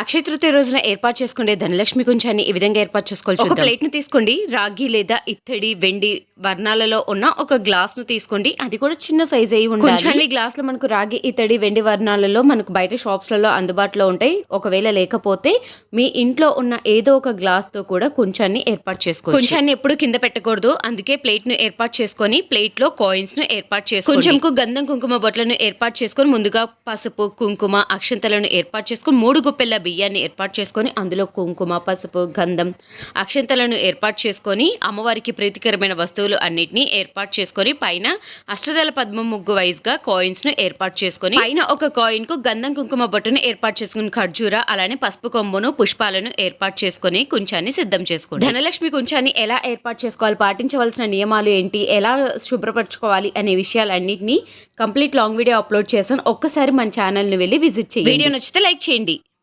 అక్షయ తృతీయ రోజున ఏర్పాటు చేసుకునే ధనలక్ష్మి కుంచాన్ని ఈ విధంగా ఏర్పాటు చేసుకోవాలి ఒక ప్లేట్ను తీసుకోండి. రాగి లేదా ఇత్తడి వెండి వర్ణాలలో ఉన్న ఒక గ్లాస్ను తీసుకోండి. అది కూడా చిన్న సైజ్ అయి ఉండాలి. గ్లాస్లో మనకు రాగి ఇత్తడి వెండి వర్ణాలలో మనకు బయట షాప్స్లలో అందుబాటులో ఉంటాయి. ఒకవేళ లేకపోతే మీ ఇంట్లో ఉన్న ఏదో ఒక గ్లాస్తో కూడా కుంచాన్ని ఏర్పాటు చేసుకోవచ్చు. కుంచాన్ని ఎప్పుడు కింద పెట్టకూడదు. అందుకే ప్లేట్ను ఏర్పాటు చేసుకొని ప్లేట్లో కాయిన్స్ను ఏర్పాటు చేసుకోండి. కొంచెంకు గంధం కుంకుమ బొట్లను ఏర్పాటు చేసుకొని ముందుగా పసుపు కుంకుమ అక్షంతలను ఏర్పాటు చేసుకొని మూడు గుప్పెళ్ళ బియ్యాన్ని ఏర్పాటు చేసుకొని అందులో కుంకుమ పసుపు గంధం అక్షంతలను ఏర్పాటు చేసుకొని అమ్మవారికి ప్రీతికరమైన వస్తువులు అన్నిటినీ ఏర్పాటు చేసుకొని పైన అష్టదళ పద్మ ముగ్గు వైజ్గా కాయిన్స్ను ఏర్పాటు చేసుకొని పైన ఒక కాయిన్కు గంధం కుంకుమ బొట్టును ఏర్పాటు చేసుకుని ఖర్జూర అలానే పసుపు కొమ్మును పుష్పాలను ఏర్పాటు చేసుకొని కుంచాన్ని సిద్ధం చేసుకోండి ధనలక్ష్మి కుంచాన్ని ఎలా ఏర్పాటు చేసుకోవాలి పాటించవలసిన నియమాలు ఏంటి ఎలా శుభ్రపరచుకోవాలి అనే విషయాలన్నింటినీ కంప్లీట్ లాంగ్ వీడియో అప్లోడ్ చేశాను. ఒక్కసారి మన ఛానల్ను వెళ్ళి విజిట్ చేయండి. వీడియో నచ్చితే లైక్ చేయండి.